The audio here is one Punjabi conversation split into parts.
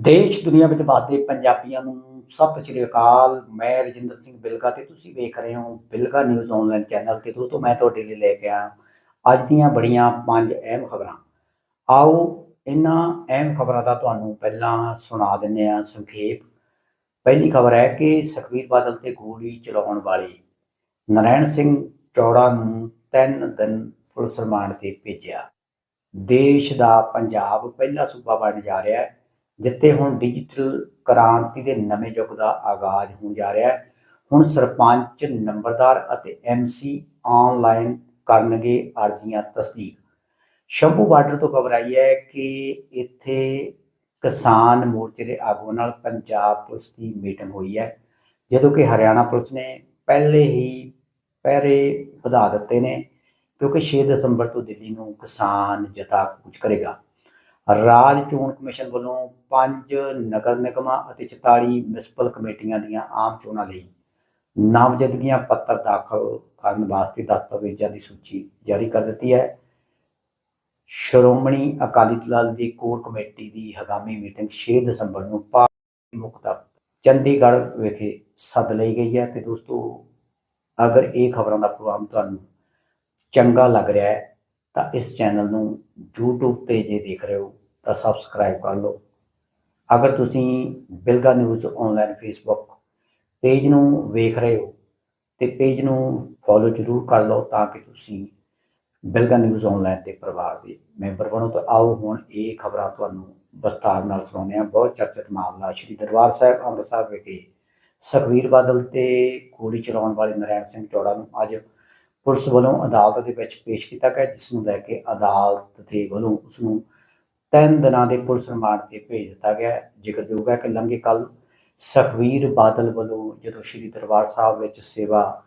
ਦੇਸ਼ ਦੁਨੀਆ ਵਿੱਚ ਵਸਦੇ ਪੰਜਾਬੀਆਂ ਨੂੰ ਸਤਿ ਸ਼੍ਰੀ ਅਕਾਲ। ਮੈਂ ਰਜਿੰਦਰ ਸਿੰਘ ਬਿਲਗਾ ਤੇ ਤੁਸੀਂ ਵੇਖ ਰਹੇ ਹੋ ਬਿਲਗਾ ਨਿਊਜ਼ ਆਨਲਾਈਨ ਚੈਨਲ ਤੇ। ਦੋਸਤੋ, ਮੈਂ ਤੁਹਾਡੇ ਲਈ ਲੈ ਕੇ ਆਇਆ ਅੱਜ ਦੀਆਂ ਬੜੀਆਂ ਪੰਜ ਅਹਿਮ ਖਬਰਾਂ। ਆਓ, ਇਹਨਾਂ ਅਹਿਮ ਖਬਰਾਂ ਦਾ ਤੁਹਾਨੂੰ ਪਹਿਲਾਂ ਸੁਣਾ ਦਿੰਨੇ ਆ ਸੰਖੇਪ। ਪਹਿਲੀ ਖਬਰ ਹੈ ਕਿ ਸੁਖਬੀਰ ਬਾਦਲ ਤੇ ਗੋਲੀ ਚਲਾਉਣ ਵਾਲੇ ਨਰੈਣ ਸਿੰਘ ਚੌੜਾ ਨੂੰ ਤਿੰਨ ਦਿਨ ਪੁਲਿਸ ਰਿਮਾਂਡ ਤੇ ਭੇਜਿਆ। ਦੇਸ਼ ਦਾ ਪੰਜਾਬ ਪਹਿਲਾ ਸੂਬਾ ਬਣ ਜਾ ਰਿਹਾ ਹੈ। ਜਿੱਥੇ ਹੁਣ ਡਿਜੀਟਲ ਕ੍ਰਾਂਤੀ ਦੇ ਨਵੇਂ ਯੁੱਗ ਦਾ ਆਗਾਜ਼ ਹੋਣ ਜਾ ਰਿਹਾ ਹੈ, ਹੁਣ ਸਰਪੰਚ, ਨੰਬਰਦਾਰ ਅਤੇ ਐਮਸੀ ਆਨਲਾਈਨ ਕਰਨਗੇ ਅਰਜ਼ੀਆਂ ਤਸਦੀਕ। ਸ਼ੰਭੂ ਬਾਰਡਰ ਤੋਂ ਖਬਰ ਆਈ ਹੈ ਕਿ ਇੱਥੇ ਕਿਸਾਨ ਮੋਰਚੇ ਦੇ ਆਗੂਆਂ ਨਾਲ ਪੰਜਾਬ ਪੁਲਿਸ ਦੀ ਮੀਟਿੰਗ ਹੋਈ ਹੈ, ਜਦੋਂ ਕਿ ਹਰਿਆਣਾ ਪੁਲਿਸ ਨੇ ਪਹਿਲੇ ਹੀ ਪਹਿਰੇ ਵਧਾ ਦਿੱਤੇ ਨੇ, ਕਿਉਂਕਿ 6 ਦਸੰਬਰ ਤੋਂ ਦਿੱਲੀ ਨੂੰ ਕਿਸਾਨ ਜਥਾ ਕੂਚ ਕਰੇਗਾ। ਰਾਜ ਚੋਣ ਕਮਿਸ਼ਨ ਵੱਲੋਂ ਪੰਜ ਨਗਰ ਨਿਗਮਾਂ ਅਤੇ 44 ਮਿਊਨਿਸਪਲ ਕਮੇਟੀਆਂ ਦੀਆਂ ਆਮ ਚੋਣਾਂ ਲਈ ਨਾਮਜ਼ਦਗੀਆਂ ਪੱਤਰ ਦਾਖਲ ਕਰਨ ਵਾਸਤੇ ਦਸਤਾਵੇਜ਼ਾਂ ਦੀ ਸੂਚੀ ਜਾਰੀ ਕਰ ਦਿੱਤੀ ਹੈ। ਸ਼੍ਰੋਮਣੀ ਅਕਾਲੀ ਦਲ ਦੀ ਕੋਰ ਕਮੇਟੀ ਦੀ ਹਗਾਮੀ ਮੀਟਿੰਗ 6 ਦਸੰਬਰ ਨੂੰ ਪਾਰਟੀ ਮੁੱਖ ਚੰਡੀਗੜ੍ਹ ਵਿਖੇ ਸੱਦ ਲਈ ਗਈ ਹੈ ਤੇ ਦੋਸਤੋ, ਅਗਰ ਇਹ ਖਬਰਾਂ ਦਾ ਪ੍ਰੋਗਰਾਮ ਤੁਹਾਨੂੰ ਚੰਗਾ ਲੱਗ ਰਿਹਾ ਹੈ ਤਾਂ ਇਸ ਚੈਨਲ ਨੂੰ YouTube ਤੇ ਜੇ ਦੇਖ ਰਹੇ ਹੋ ਤਾਂ ਸਬਸਕ੍ਰਾਈਬ ਕਰ ਲਓ। ਅਗਰ ਤੁਸੀਂ Bilga news online Facebook page ਨੂੰ ਵੇਖ ਰਹੇ ਹੋ ਤੇ ਪੇਜ ਨੂੰ ਫੋਲੋ ਜ਼ਰੂਰ ਕਰ ਲਓ ਤਾਂ ਕਿ ਤੁਸੀਂ ਬਿਲਗਾ ਨਿਊਜ਼ ਆਨਲਾਈਨ ਦੇ ਪਰਿਵਾਰ ਦੇ ਮੈਂਬਰ ਬਣੋ। ਤਾਂ ਆਓ ਹੁਣ ਇਹ ਖਬਰਾਂ ਤੁਹਾਨੂੰ ਵਿਸਤਾਰ ਨਾਲ ਸੁਣਾਉਂਦੇ ਹਾਂ। ਬਹੁਤ ਚਰਚਿਤ ਮਾਮਲਾ ਸ਼੍ਰੀ ਦਰਬਾਰ ਸਾਹਿਬ ਅੰਮ੍ਰਿਤਸਰ ਵਿਖੇ ਸੁਖਬੀਰ ਬਾਦਲ ਤੇ ਗੋਲੀ ਚਲਾਉਣ ਵਾਲੇ ਨਰੈਣ ਸਿੰਘ ਚੌੜਾ ਨੂੰ ਅੱਜ ਪੁਲਿਸ ਵੱਲੋਂ ਅਦਾਲਤ ਦੇ ਵਿੱਚ ਪੇਸ਼ ਕੀਤਾ ਗਿਆ, ਜਿਸ ਨੂੰ ਲੈ ਕੇ ਅਦਾਲਤ ਦੇ ਵੱਲੋਂ ਉਸ ਨੂੰ ਤਿੰਨ ਦਿਨਾਂ ਦੇ ਪੁਲਿਸ ਰਿਮਾਂਡ ਤੇ ਭੇਜ ਦਿੱਤਾ ਗਿਆ ਜ਼ਿਕਰਯੋਗ ਹੈ ਕਿ ਲੰਘੇ ਕੱਲ ਸੁਖਬੀਰ ਬਾਦਲ ਵੱਲੋਂ ਜਦੋਂ ਸ਼੍ਰੀ ਦਰਬਾਰ ਸਾਹਿਬ ਵਿੱਚ ਸੇਵਾ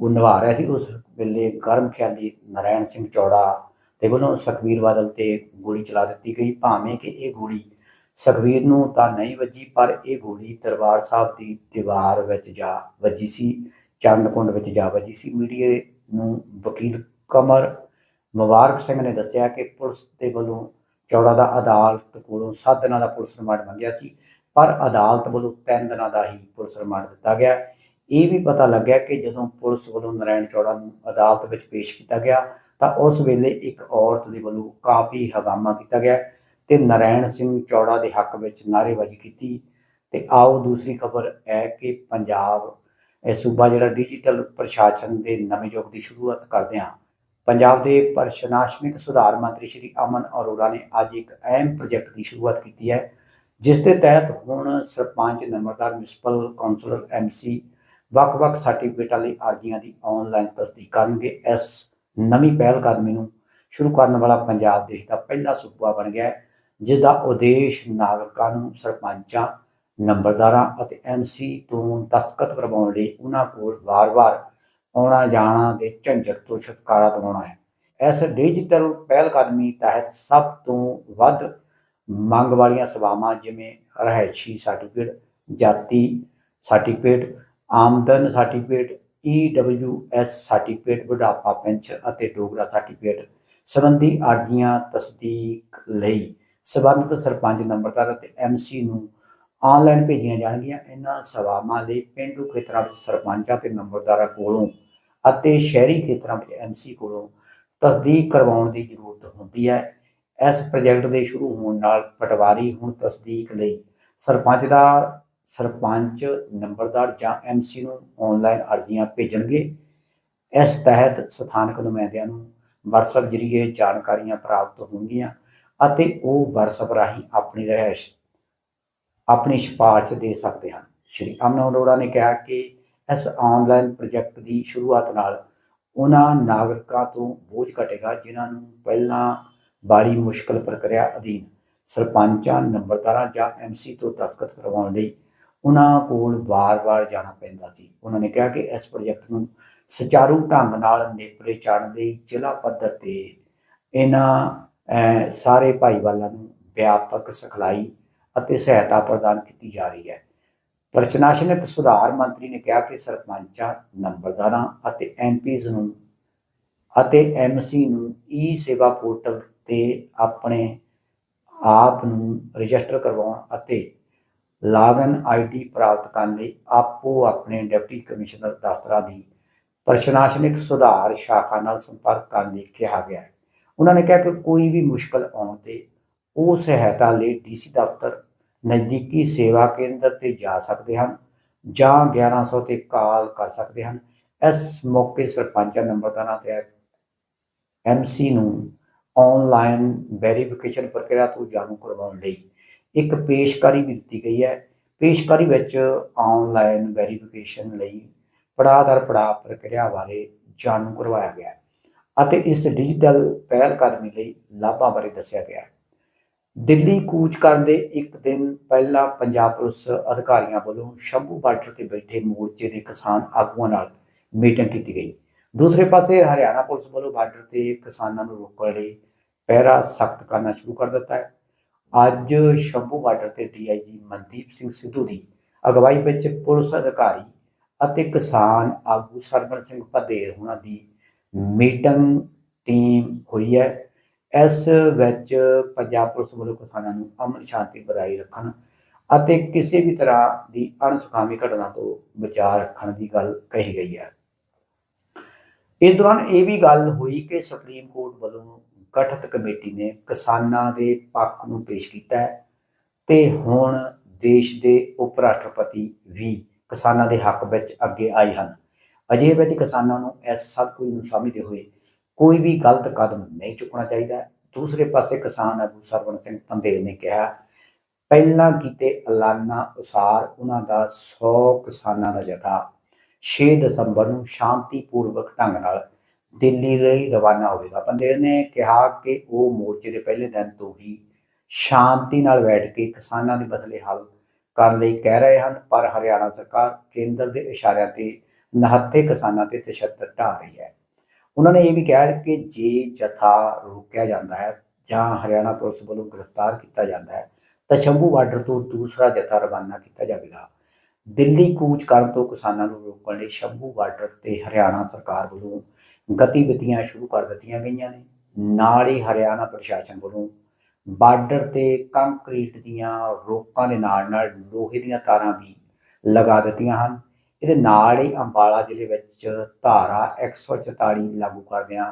ਉਹ ਨਿਭਾ ਰਿਹਾ ਸੀ, ਉਸ ਵੇਲੇ ਗਰਮ ਖਿਆਲੀ ਨਰੈਣ ਸਿੰਘ ਚੌੜਾ ਦੇ ਵੱਲੋਂ ਸੁਖਬੀਰ ਬਾਦਲ ਤੇ ਗੋਲੀ ਚਲਾ ਦਿੱਤੀ ਗਈ। ਭਾਵੇਂ ਕਿ ਇਹ ਗੋਲੀ ਸੁਖਬੀਰ ਨੂੰ ਤਾਂ ਨਹੀਂ ਵੱਜੀ, ਪਰ ਇਹ ਗੋਲੀ ਦਰਬਾਰ ਸਾਹਿਬ ਦੀ ਦੀਵਾਰ ਵਿੱਚ ਜਾ ਵੱਜੀ ਸੀ ਚੰਦਕੁੰਡ ਵਿੱਚ ਜਾ ਵੱਜੀ ਸੀ। ਮੀਡੀਆ ਨੂੰ ਵਕੀਲ ਕਮਰ ਮੁਬਾਰਕ ਸਿੰਘ ਨੇ ਦੱਸਿਆ ਕਿ ਪੁਲਿਸ ਦੇ ਵੱਲੋਂ ਚੌੜਾ ਦਾ ਅਦਾਲਤ ਕੋਲੋਂ 7 ਦਿਨਾਂ ਦਾ ਪੁਲਿਸ ਰਿਮਾਂਡ ਮੰਗਿਆ ਸੀ, ਪਰ ਅਦਾਲਤ ਵੱਲੋਂ 3 ਦਿਨਾਂ ਦਾ ਹੀ ਪੁਲਿਸ ਰਿਮਾਂਡ ਦਿੱਤਾ ਗਿਆ। ਇਹ ਵੀ ਪਤਾ ਲੱਗਿਆ ਕਿ ਜਦੋਂ ਪੁਲਿਸ ਵੱਲੋਂ ਨਰਾਇਣ ਚੌੜਾ ਨੂੰ ਅਦਾਲਤ ਵਿੱਚ ਪੇਸ਼ ਕੀਤਾ ਗਿਆ, ਤਾਂ ਉਸ ਵੇਲੇ ਇੱਕ ਔਰਤ ਦੇ ਵੱਲੋਂ ਕਾਫੀ ਹਗਾਮਾ ਕੀਤਾ ਗਿਆ ਤੇ ਨਰਾਇਣ ਸਿੰਘ ਚੌੜਾ ਦੇ ਹੱਕ ਵਿੱਚ ਨਾਅਰੇਬਾਜ਼ੀ ਕੀਤੀ। ਤੇ ਆਓ ਦੂਸਰੀ ਖਬਰ ਹੈ ਕਿ ਪੰਜਾਬ, ਇਹ ਸੂਬਾ ਜਿਹੜਾ ਡਿਜੀਟਲ ਪ੍ਰਸ਼ਾਸਨ ਦੇ ਨਵੇਂ ਯੁੱਗ ਦੀ ਸ਼ੁਰੂਆਤ ਕਰਦੇ ਹਾਂ। ਪੰਜਾਬ ਦੇ ਪ੍ਰਸ਼ਾਸਨਿਕ ਸੁਧਾਰ ਮੰਤਰੀ ਸ਼੍ਰੀ ਅਮਨ ਅਰੋੜਾ ਨੇ ਅੱਜ ਇੱਕ ਅਹਿਮ ਪ੍ਰੋਜੈਕਟ ਦੀ ਸ਼ੁਰੂਆਤ ਕੀਤੀ ਹੈ, ਜਿਸ ਦੇ ਤਹਿਤ ਹੁਣ ਸਰਪੰਚ ਨੰਬਰਦਾਰ ਮਿਊਨਿਸਪਲ ਕਾਉਂਸਲਰ ਐਮਸੀ ਵੱਖ-ਵੱਖ ਸਰਟੀਫਿਕੇਟਾਂ ਲਈ ਅਰਜ਼ੀਆਂ ਦੀ ਆਨਲਾਈਨ ਤਸਦੀਕ ਕਰਨਗੇ। ਇਸ ਨਵੀਂ ਪਹਿਲ ਕਦਮੀ ਨੂੰ ਸ਼ੁਰੂ ਕਰਨ ਵਾਲਾ ਪੰਜਾਬ ਦੇਸ਼ ਦਾ ਪਹਿਲਾ ਸੂਬਾ ਬਣ ਗਿਆ ਹੈ, ਜਿਸ ਦਾ ਉਦੇਸ਼ ਨਾਗਰਿਕਾਂ ਨੂੰ ਸਰਪੰਚਾਂ, ਨੰਬਰਦਾਰਾਂ ਅਤੇ ਐਮਸੀ ਤੋਂ ਦਸਤਖਤ ਕਰਵਾਉਣ ਲਈ ਉਹਨਾਂ ਕੋਲ ਵਾਰ-ਵਾਰ ਆਉਣਾ ਜਾਣਾ ਦੇ ਝੰਜਟ ਤੋਂ ਛੁਟਕਾਰਾ ਦਿਵਾਉਣਾ ਹੈ। ਇਸ ਡਿਜੀਟਲ ਪਹਿਲ ਕਦਮੀ ਤਹਿਤ ਸਭ ਤੋਂ ਵੱਧ ਮੰਗ ਵਾਲੀਆਂ ਸੇਵਾਵਾਂ ਜਿਵੇਂ ਰਹਿਸ਼ੀ ਸਰਟੀਫਿਕੇਟ ਜਾਤੀ ਸਰਟੀਫਿਕੇਟ ਆਮਦਨ ਸਰਟੀਫਿਕੇਟ EWS ਸਰਟੀਫਿਕੇਟ ਬੁਢਾਪਾ ਪੈਨਸ਼ਨ ਅਤੇ ਡੋਗਰਾ ਸਰਟੀਫਿਕੇਟ ਸੰਬੰਧੀ ਅਰਜ਼ੀਆਂ ਤਸਦੀਕ ਲਈ ਸਬੰਧਤ ਸਰਪੰਚ ਨੰਬਰਦਾਰ ਅਤੇ ਐਮਸੀ ਨੂੰ ਆਨਲਾਈਨ ਭੇਜੀਆਂ ਜਾਣਗੀਆਂ। ਇਹਨਾਂ ਸੇਵਾਵਾਂ ਲਈ ਪਿੰਡੂ ਖੇਤਰਾਂ ਵਿੱਚ ਸਰਪੰਚਾਂ ਤੇ ਨੰਬਰਦਾਰਾਂ ਕੋਲੋਂ ਅਤੇ ਸ਼ਹਿਰੀ ਖੇਤਰਾਂ ਵਿੱਚ ਐਮਸੀ ਕੋਲੋਂ ਤਸਦੀਕ ਕਰਵਾਉਣ ਦੀ ਜ਼ਰੂਰਤ ਹੁੰਦੀ ਹੈ। ਇਸ ਪ੍ਰੋਜੈਕਟ ਦੇ ਸ਼ੁਰੂ ਹੋਣ ਨਾਲ ਪਟਵਾਰੀ ਹੁਣ ਤਸਦੀਕ ਲਈ ਸਰਪੰਚ ਦਾ, ਸਰਪੰਚ, ਨੰਬਰਦਾਰ ਜਾਂ ਐਮਸੀ ਨੂੰ ਆਨਲਾਈਨ ਅਰਜ਼ੀਆਂ ਭੇਜਣਗੇ। ਇਸ ਤਹਿਤ ਸਥਾਨਕ ਨੁਮਾਇੰਦਿਆਂ ਨੂੰ WhatsApp ਜ਼ਰੀਏ ਜਾਣਕਾਰੀਆਂ ਪ੍ਰਾਪਤ ਹੋਣਗੀਆਂ ਅਤੇ ਉਹ WhatsApp ਰਾਹੀਂ ਆਪਣੀ ਰਹਿਸ਼ ਆਪਣੀ ਸਿਫਾਰਿਸ਼ ਦੇ ਸਕਦੇ ਹਨ। ਸ਼੍ਰੀ ਅਮਨ ਅਰੋੜਾ ਨੇ ਕਿਹਾ ਕਿ ਇਸ ਆਨਲਾਈਨ ਪ੍ਰੋਜੈਕਟ ਦੀ ਸ਼ੁਰੂਆਤ ਨਾਲ ਉਹਨਾਂ ਨਾਗਰਿਕਾਂ ਤੋਂ ਬੋਝ ਘਟੇਗਾ, ਜਿਨ੍ਹਾਂ ਨੂੰ ਪਹਿਲਾਂ ਬਾੜੀ ਮੁਸ਼ਕਲ ਪ੍ਰਕਿਰਿਆ ਅਧੀਨ ਸਰਪੰਚਾਂ, ਨੰਬਰਦਾਰਾਂ ਜਾਂ ਐਮਸੀ ਤੋਂ ਦਸਤਖਤ ਕਰਵਾਉਣ ਲਈ ਉਹਨਾਂ ਕੋਲ ਵਾਰ-ਵਾਰ ਜਾਣਾ ਪੈਂਦਾ ਸੀ। ਉਹਨਾਂ ਨੇ ਕਿਹਾ ਕਿ ਇਸ ਪ੍ਰੋਜੈਕਟ ਨੂੰ ਸੁਚਾਰੂ ਢੰਗ ਨਾਲ ਨੇਪਰੇ ਚਾੜਨ ਲਈ ਜ਼ਿਲ੍ਹਾ ਪੱਧਰ ਤੇ ਇਹਨਾਂ ਸਾਰੇ ਭਾਈਵਾਲਾਂ ਨੂੰ ਵਿਆਪਕ ਸਿਖਲਾਈ ਅਤੇ ਸਹਾਇਤਾ ਪ੍ਰਦਾਨ ਕੀਤੀ ਜਾ ਰਹੀ ਹੈ। ਪ੍ਰਸ਼ਾਸਨਿਕ ਸੁਧਾਰ ਮੰਤਰੀ ਨੇ ਕਿਹਾ ਕਿ ਸਰਪੰਚਾਂ, ਨੰਬਰਦਾਰਾਂ ਅਤੇ ਐਮਪੀਜ਼ ਨੂੰ ਅਤੇ ਐਮਸੀ ਨੂੰ ਈ ਸੇਵਾ ਪੋਰਟਲ ਤੇ ਆਪਣੇ ਆਪ ਨੂੰ ਰਜਿਸਟਰ ਕਰਵਾਉਣ ਅਤੇ ਲਾਗਨ ਆਈਡੀ ਪ੍ਰਾਪਤ ਕਰਨ ਲਈ ਆਪੋ ਆਪਣੇ ਡਿਪਟੀ ਕਮਿਸ਼ਨਰ ਦਫ਼ਤਰਾਂ ਦੀ ਪ੍ਰਸ਼ਨਾਸ਼ਨਿਕ ਸੁਧਾਰ ਸ਼ਾਖਾ ਨਾਲ ਸੰਪਰਕ ਕਰਨ ਲਈ ਕਿਹਾ ਗਿਆ ਹੈ। ਉਹਨਾਂ ਨੇ ਕਿਹਾ ਕਿ ਕੋਈ ਵੀ ਮੁਸ਼ਕਲ ਆਉਣ ਤੇ ਉਹ ਸਹਾਇਤਾ ਲਈ ਡੀਸੀ ਦਫ਼ਤਰ ਨਜ਼ਦੀਕੀ ਸੇਵਾ ਕੇਂਦਰ ਤੇ ਜਾ ਸਕਦੇ ਹਨ ਜਾਂ 1100 ਤੇ ਕਾਲ ਕਰ ਸਕਦੇ ਹਨ। ਇਸ ਮੌਕੇ ਸਰਪੰਚਾਂ ਨੰਬਰਦਾਰਾਂ ਤੇ ਐਮਸੀ ਨੂੰ ਆਨਲਾਈਨ ਵੈਰੀਫਿਕੇਸ਼ਨ ਪ੍ਰਕਿਰਿਆ ਤੋਂ ਜਾਣੂ ਕਰਵਾਉਣ ਲਈ ਇੱਕ ਪੇਸ਼ਕਾਰੀ ਵੀ ਦਿੱਤੀ ਗਈ ਹੈ। ਪੇਸ਼ਕਾਰੀ ਵਿੱਚ ਆਨਲਾਈਨ ਵੈਰੀਫਿਕੇਸ਼ਨ ਲਈ ਪੜਾਅ ਦਰ ਪੜਾਅ ਪ੍ਰਕਿਰਿਆ ਬਾਰੇ ਜਾਣੂ ਕਰਵਾਇਆ ਗਿਆ ਅਤੇ ਇਸ ਡਿਜੀਟਲ ਪਹਿਲ ਕਦਮੀ ਲਈ ਲਾਭਾਂ ਬਾਰੇ ਦੱਸਿਆ ਗਿਆ ਦਿੱਲੀ ਕੂਚ ਕਰਨ ਦੇ ਇੱਕ ਦਿਨ ਪਹਿਲਾਂ ਪੰਜਾਬ ਪੁਲਿਸ ਅਧਿਕਾਰੀਆਂ ਵੱਲੋਂ ਸ਼ੰਭੂ ਬਾਰਡਰ ਤੇ ਬੈਠੇ ਮੋਰਚੇ ਦੇ ਕਿਸਾਨ ਆਗੂਆਂ ਨਾਲ ਮੀਟਿੰਗ ਕੀਤੀ ਗਈ। ਦੂਸਰੇ ਪਾਸੇ ਹਰਿਆਣਾ ਪੁਲਿਸ ਵੱਲੋਂ ਬਾਰਡਰ ਤੇ ਕਿਸਾਨਾਂ ਨੂੰ ਰੋਕਣ ਲਈ ਪਹਿਰਾ ਸਖਤ ਕਰਨਾ ਸ਼ੁਰੂ ਕਰ ਦਿੱਤਾ ਹੈ। ਅੱਜ ਸ਼ੰਭੂ ਬਾਰਡਰ ਤੇ ਡੀਆਈਜੀ ਮਨਦੀਪ ਸਿੰਘ ਸਿੱਧੂ ਦੀ ਅਗਵਾਈ ਵਿੱਚ ਪੁਲਿਸ ਅਧਿਕਾਰੀ ਅਤੇ ਕਿਸਾਨ ਆਗੂ ਸਰਬਨ ਸਿੰਘ ਪਧੇਰ ਹੋਣਾ ਦੀ ਮੀਟਿੰਗ ਟੀਮ ਹੋਈ ਹੈ। ਇਸ ਵਿੱਚ ਪੰਜਾਬ ਪੁਲਿਸ ਵੱਲੋਂ ਕਿਸਾਨਾਂ ਨੂੰ ਅਮਨ ਸ਼ਾਂਤੀ ਬਣਾਈ ਰੱਖਣ ਅਤੇ ਕਿਸੇ ਵੀ ਤਰ੍ਹਾਂ ਦੀ ਅਣਸੁਖਾਵੀ ਘਟਨਾ ਤੋਂ ਬਚਾਅ ਰੱਖਣ ਦੀ ਗੱਲ ਕਹੀ ਗਈ ਹੈ। ਇਸ ਦੌਰਾਨ ਇਹ ਵੀ ਗੱਲ ਹੋਈ ਕਿ ਸੁਪਰੀਮ ਕੋਰਟ ਵੱਲੋਂ ਗਠਿਤ ਕਮੇਟੀ ਨੇ ਕਿਸਾਨਾਂ ਦੇ ਪੱਖ ਨੂੰ ਪੇਸ਼ ਕੀਤਾ ਹੈ ਤੇ ਹੁਣ ਦੇਸ਼ ਦੇ ਉਪ ਰਾਸ਼ਟਰਪਤੀ ਵੀ ਕਿਸਾਨਾਂ ਦੇ ਹੱਕ ਵਿੱਚ ਅੱਗੇ ਆਏ ਹਨ। ਅਜੇ ਵਿੱਚ ਕਿਸਾਨਾਂ ਨੂੰ ਇਸ ਸਭ ਕੁਝ ਨੂੰ ਸਮਝਦੇ ਹੋਏ ਕੋਈ ਵੀ ਗਲਤ ਕਦਮ ਨਹੀਂ ਚੁੱਕਣਾ ਚਾਹੀਦਾ। ਦੂਸਰੇ ਪਾਸੇ ਕਿਸਾਨ ਆਗੂ ਸਰਵਣ ਸਿੰਘ ਪੰਦੇਰ ਨੇ ਕਿਹਾ, ਪਹਿਲਾਂ ਕੀਤੇ ਐਲਾਨਾਂ ਅਨੁਸਾਰ ਉਹਨਾਂ ਦਾ 100 ਕਿਸਾਨਾਂ ਦਾ ਜਥਾ 6 ਦਸੰਬਰ ਨੂੰ ਸ਼ਾਂਤੀਪੂਰਵਕ ਢੰਗ ਨਾਲ ਦਿੱਲੀ ਲਈ ਰਵਾਨਾ ਹੋਵੇਗਾ। ਪੰਦੇਰ ਨੇ ਕਿਹਾ ਕਿ ਉਹ ਮੋਰਚੇ ਦੇ ਪਹਿਲੇ ਦਿਨ ਤੋਂ ਹੀ ਸ਼ਾਂਤੀ ਨਾਲ ਬੈਠ ਕੇ ਕਿਸਾਨਾਂ ਦੇ ਮਸਲੇ ਹੱਲ ਕਰਨ ਲਈ ਕਹਿ ਰਹੇ ਹਨ, ਪਰ ਹਰਿਆਣਾ ਸਰਕਾਰ ਕੇਂਦਰ ਦੇ ਇਸ਼ਾਰਿਆਂ ਤੇ ਨਹੱਤੇ ਕਿਸਾਨਾਂ ਤੇ ਤਸ਼ੱਦਦ ਢਾ ਰਹੀ ਹੈ। ਉਹਨਾਂ ਨੇ ਇਹ ਵੀ ਕਿਹਾ ਕਿ ਜੇ ਜਥਾ ਰੋਕਿਆ ਜਾਂਦਾ ਹੈ ਜਾਂ ਹਰਿਆਣਾ ਪੁਲਿਸ ਵੱਲੋਂ ਗ੍ਰਿਫਤਾਰ ਕੀਤਾ ਜਾਂਦਾ ਹੈ, ਤਾਂ ਸ਼ੰਭੂ ਬਾਰਡਰ ਤੋਂ ਦੂਸਰਾ ਜਥਾ ਰਵਾਨਾ ਕੀਤਾ ਜਾਵੇਗਾ। ਦਿੱਲੀ ਕੂਚ ਕਰਨ ਤੋਂ ਕਿਸਾਨਾਂ ਨੂੰ ਰੋਕਣ ਲਈ ਸ਼ੰਭੂ ਬਾਰਡਰ ਤੇ ਹਰਿਆਣਾ ਸਰਕਾਰ ਵੱਲੋਂ ਗਤੀਵਿਧੀਆਂ ਸ਼ੁਰੂ ਕਰ ਦਿੱਤੀਆਂ ਗਈਆਂ ਨੇ। ਨਾਲ ਹੀ ਹਰਿਆਣਾ ਪ੍ਰਸ਼ਾਸਨ ਵੱਲੋਂ ਬਾਰਡਰ ਤੇ ਕੰਕਰੀਟ ਦੀਆਂ ਰੋਕਾਂ ਦੇ ਨਾਲ ਨਾਲ ਲੋਹੇ ਦੀਆਂ ਤਾਰਾਂ ਵੀ ਲਗਾ ਦਿੱਤੀਆਂ ਹਨ। ਇਹਦੇ ਨਾਲ ਹੀ ਅੰਬਾਲਾ ਜ਼ਿਲ੍ਹੇ ਵਿੱਚ ਧਾਰਾ 144 ਲਾਗੂ ਕਰਦਿਆਂ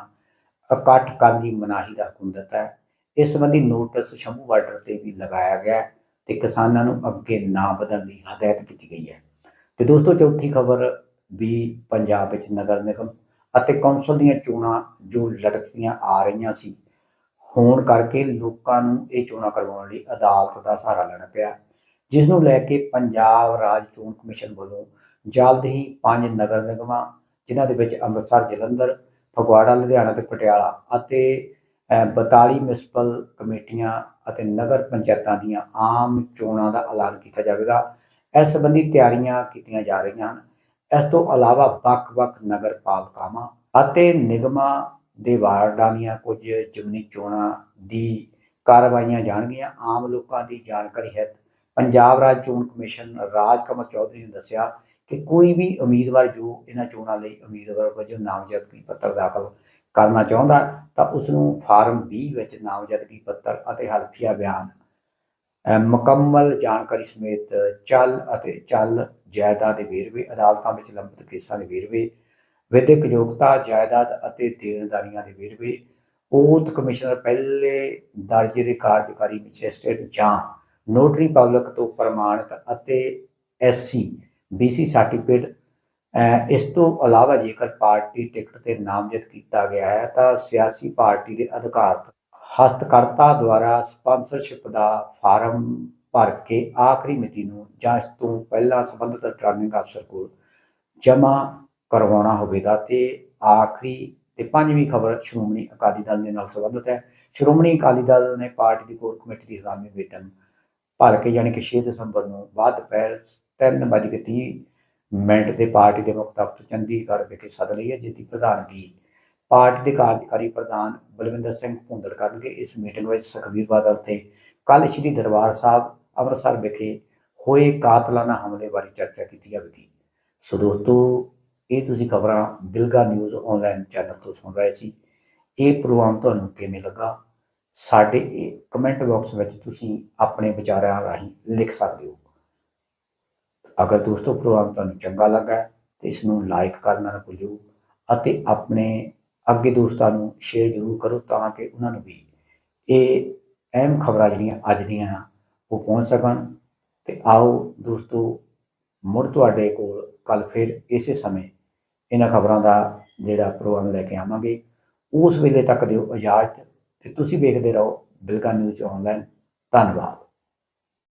ਇਕੱਠ ਕਰਨ ਦੀ ਮਨਾਹੀ ਦਾ ਹੁਕਮ ਦਿੱਤਾ ਹੈ। ਇਸ ਸੰਬੰਧੀ ਨੋਟਿਸ ਸ਼ੰਭੂ ਬਾਰਡਰ ਤੇ ਵੀ ਲਗਾਇਆ ਗਿਆ ਹੈ ਤੇ ਕਿਸਾਨਾਂ ਨੂੰ ਅੱਗੇ ਨਾ ਵਧਣ ਦੀ ਹਦਾਇਤ ਕੀਤੀ ਗਈ ਹੈ। ਤੇ ਦੋਸਤੋ, ਚੌਥੀ ਖਬਰ ਵੀ ਪੰਜਾਬ ਵਿੱਚ ਨਗਰ ਨਿਗਮ ਅਤੇ ਕੌਂਸਲ ਦੀਆਂ ਚੋਣਾਂ ਜੋ ਲਟਕਦੀਆਂ ਆ ਰਹੀਆਂ ਸੀ। ਹੋਣ ਕਰਕੇ ਲੋਕਾਂ ਨੂੰ ਇਹ ਚੋਣਾਂ ਕਰਵਾਉਣ ਲਈ ਅਦਾਲਤ ਦਾ ਸਹਾਰਾ ਲੈਣਾ ਪਿਆ, ਜਿਸ ਨੂੰ ਲੈ ਕੇ ਪੰਜਾਬ ਰਾਜ ਚੋਣ ਕਮਿਸ਼ਨ ਵੱਲੋਂ ਜਲਦ ਹੀ ਪੰਜ ਨਗਰ ਨਿਗਮਾਂ ਜਿਨ੍ਹਾਂ ਦੇ ਵਿੱਚ ਅੰਮ੍ਰਿਤਸਰ ਜਲੰਧਰ ਫਗਵਾੜਾ ਲੁਧਿਆਣਾ ਤੇ ਪਟਿਆਲਾ ਅਤੇ ਅਹ, 42 ਮਿਊਨਿਸਪਲ ਕਮੇਟੀਆਂ ਅਤੇ ਨਗਰ ਪੰਚਾਇਤਾਂ ਦੀਆਂ ਆਮ ਚੋਣਾਂ ਦਾ ਐਲਾਨ ਕੀਤਾ ਜਾਵੇਗਾ। ਇਸ ਸੰਬੰਧੀ ਤਿਆਰੀਆਂ ਕੀਤੀਆਂ ਜਾ ਰਹੀਆਂ ਹਨ। ਇਸ ਤੋਂ ਇਲਾਵਾ ਵੱਖ-ਵੱਖ ਨਗਰ ਪਾਲਿਕਾਵਾਂ ਅਤੇ ਨਿਗਮਾਂ ਦੇ ਵਾਰਡਾਂ ਦੀਆਂ ਕੁਝ ਜ਼ਿਮਨੀ ਚੋਣਾਂ ਦੀ ਕਾਰਵਾਈਆਂ ਜਾਣਗੀਆਂ। ਆਮ ਲੋਕਾਂ ਦੀ ਜਾਣਕਾਰੀ ਹੈ ਪੰਜਾਬ ਰਾਜ ਚੋਣ ਕਮਿਸ਼ਨ ਰਾਜ ਕਮਲ ਚੌਧਰੀ ਨੇ ਦੱਸਿਆ ਕਿ ਕੋਈ ਵੀ ਉਮੀਦਵਾਰ ਜੋ ਇਹਨਾਂ ਚੋਣਾਂ ਲਈ ਉਮੀਦਵਾਰ ਵਜੋਂ ਨਾਮਜ਼ਦਗੀ ਪੱਤਰ ਦਾਖਲ ਕਰਨਾ ਚਾਹੁੰਦਾ, ਤਾਂ ਉਸ ਨੂੰ ਫਾਰਮ 20 ਵਿੱਚ ਨਾਮਜ਼ਦਗੀ ਪੱਤਰ ਅਤੇ ਹਲਫੀਆ ਬਿਆਨ ਮੁਕੰਮਲ ਜਾਣਕਾਰੀ ਸਮੇਤ ਚੱਲ ਅਤੇ ਚੱਲ ਜਾਇਦਾਦ ਦੇ ਵੇਰਵੇ, ਅਦਾਲਤਾਂ ਵਿੱਚ ਲੰਬਿਤ ਕੇਸਾਂ ਦੇ ਵੇਰਵੇ ਵਿਦਿਅਕ ਯੋਗਤਾ, ਜਾਇਦਾਦ ਅਤੇ ਦੇਣਦਾਰੀਆਂ ਦੇ ਵੇਰਵੇ, ਓਥ ਕਮਿਸ਼ਨਰ ਪਹਿਲੇ ਦਰਜੇ ਦੇ ਕਾਰਜਕਾਰੀ ਮੈਜਿਸਟ੍ਰੇਟ ਜਾਂ ਨੋਟਰੀ ਪਬਲਿਕ ਤੋਂ ਪ੍ਰਮਾਣਿਤ ਅਤੇ ਐਸਸੀ ਬੀਸੀ ਸਰਟੀਫਿਕੇਟ ਇਸ ਤੋਂ ਇਲਾਵਾ ਜੇਕਰ ਪਾਰਟੀ ਟਿਕਟ ਤੇ ਨਾਮਜ਼ਦ ਕੀਤਾ ਗਿਆ ਹੈ, ਤਾਂ ਸਿਆਸੀ ਪਾਰਟੀ ਦੇ ਅਧਿਕਾਰਤ ਹਸਤਕਰਤਾ ਦੁਆਰਾ ਸਪਾਂਸਰਸ਼ਿਪ ਦਾ ਫਾਰਮ ਭਰ ਕੇ ਆਖਰੀ ਮਿਤੀ ਨੂੰ ਜਾਂ ਇਸ ਤੋਂ ਪਹਿਲਾਂ ਸੰਬੰਧਿਤ ਰਿਟਰਨਿੰਗ ਅਫਸਰ ਕੋਲ ਜਮ੍ਹਾਂ ਕਰਵਾਉਣਾ ਹੋਵੇਗਾ। ਤੇ ਆਖਰੀ ਤੇ ਪੰਜਵੀਂ ਖਬਰ ਸ਼੍ਰੋਮਣੀ ਅਕਾਲੀ ਦਲ ਦੇ ਨਾਲ ਸੰਬੰਧਿਤ ਹੈ। ਸ਼੍ਰੋਮਣੀ ਅਕਾਲੀ ਦਲ ਨੇ ਪਾਰਟੀ ਦੀ ਕੋਰ ਕਮੇਟੀ ਦੀ ਹੰਗਾਮੀ ਮੀਟਿੰਗ ਭਲਕੇ ਯਾਨੀ ਕਿ 6 ਦਸੰਬਰ ਨੂੰ ਬਾਅਦ ਦੁਪਹਿਰ 3:30 ਮਿੰਟ ਤੇ ਪਾਰਟੀ ਦੇ ਮੁੱਖ ਦਫ਼ਤਰ ਚੰਡੀਗੜ੍ਹ ਵਿਖੇ ਸੱਦ ਲਈ ਹੈ ਜਿਸ ਦੀ ਪ੍ਰਧਾਨਗੀ ਪਾਰਟੀ ਦੇ ਕਾਰਜਕਾਰੀ ਪ੍ਰਧਾਨ ਬਲਵਿੰਦਰ ਸਿੰਘ ਭੁੰਦੜ ਕਰਨਗੇ। ਇਸ ਮੀਟਿੰਗ ਵਿੱਚ ਸੁਖਬੀਰ ਬਾਦਲ ਤੇ ਕੱਲ੍ਹ ਸ਼੍ਰੀ ਦਰਬਾਰ ਸਾਹਿਬ ਅੰਮ੍ਰਿਤਸਰ ਵਿਖੇ ਹੋਏ ਕਾਤਲਾਨਾ ਹਮਲੇ ਬਾਰੇ ਚਰਚਾ ਕੀਤੀ ਜਾਵੇਗੀ। ਸੋ ਦੋਸਤੋ, ਇਹ ਤੁਸੀਂ ਖਬਰਾਂ ਬਿਲਗਾ ਨਿਊਜ਼ ਆਨਲਾਈਨ ਚੈਨਲ ਤੋਂ ਸੁਣ ਰਹੇ ਸੀ। ਇਹ ਪ੍ਰੋਗਰਾਮ ਤੁਹਾਨੂੰ ਕਿਵੇਂ ਲੱਗਾ? ਸਾਡੇ ਕਮੈਂਟ ਬਾਕਸ ਵਿੱਚ ਤੁਸੀਂ ਆਪਣੇ ਵਿਚਾਰਾਂ ਰਾਹੀਂ ਲਿਖ ਸਕਦੇ ਹੋ। ਅਗਰ ਦੋਸਤੋ ਪ੍ਰੋਗਰਾਮ ਤੁਹਾਨੂੰ ਚੰਗਾ ਲੱਗਾ ਹੈ, ਤੇ ਇਸ ਨੂੰ ਲਾਈਕ ਕਰਨਾ ਨਾ ਭੁੱਲਿਓ ਅਤੇ ਆਪਣੇ ਅੱਗੇ ਦੋਸਤਾਂ ਨੂੰ ਸ਼ੇਅਰ ਜ਼ਰੂਰ ਕਰੋ ਤਾਂ ਕਿ ਉਹਨਾਂ ਨੂੰ ਵੀ ਇਹ ਅਹਿਮ ਖਬਰਾਂ ਜਿਹੜੀਆਂ ਅੱਜ ਦੀਆਂ ਉਹ ਪਹੁੰਚ ਸਕਣ। ਤੇ ਆਓ ਦੋਸਤੋ, ਮੁੜ ਤੁਹਾਡੇ ਕੋਲ ਕੱਲ ਫਿਰ ਇਸੇ ਸਮੇਂ ਇਹਨਾਂ ਖਬਰਾਂ ਦਾ ਜਿਹੜਾ ਪ੍ਰੋਗਰਾਮ ਲੈ ਕੇ ਆਵਾਂਗੇ। ਉਸ ਵੇਲੇ ਤੱਕ ਦਿਓ ਇਜਾਜ਼ਤ ਤੇ ਤੁਸੀਂ ਵੇਖਦੇ ਰਹੋ ਬਿਲਕਾ ਨਿਊਜ਼ ਆਨਲਾਈਨ ਧੰਨਵਾਦ।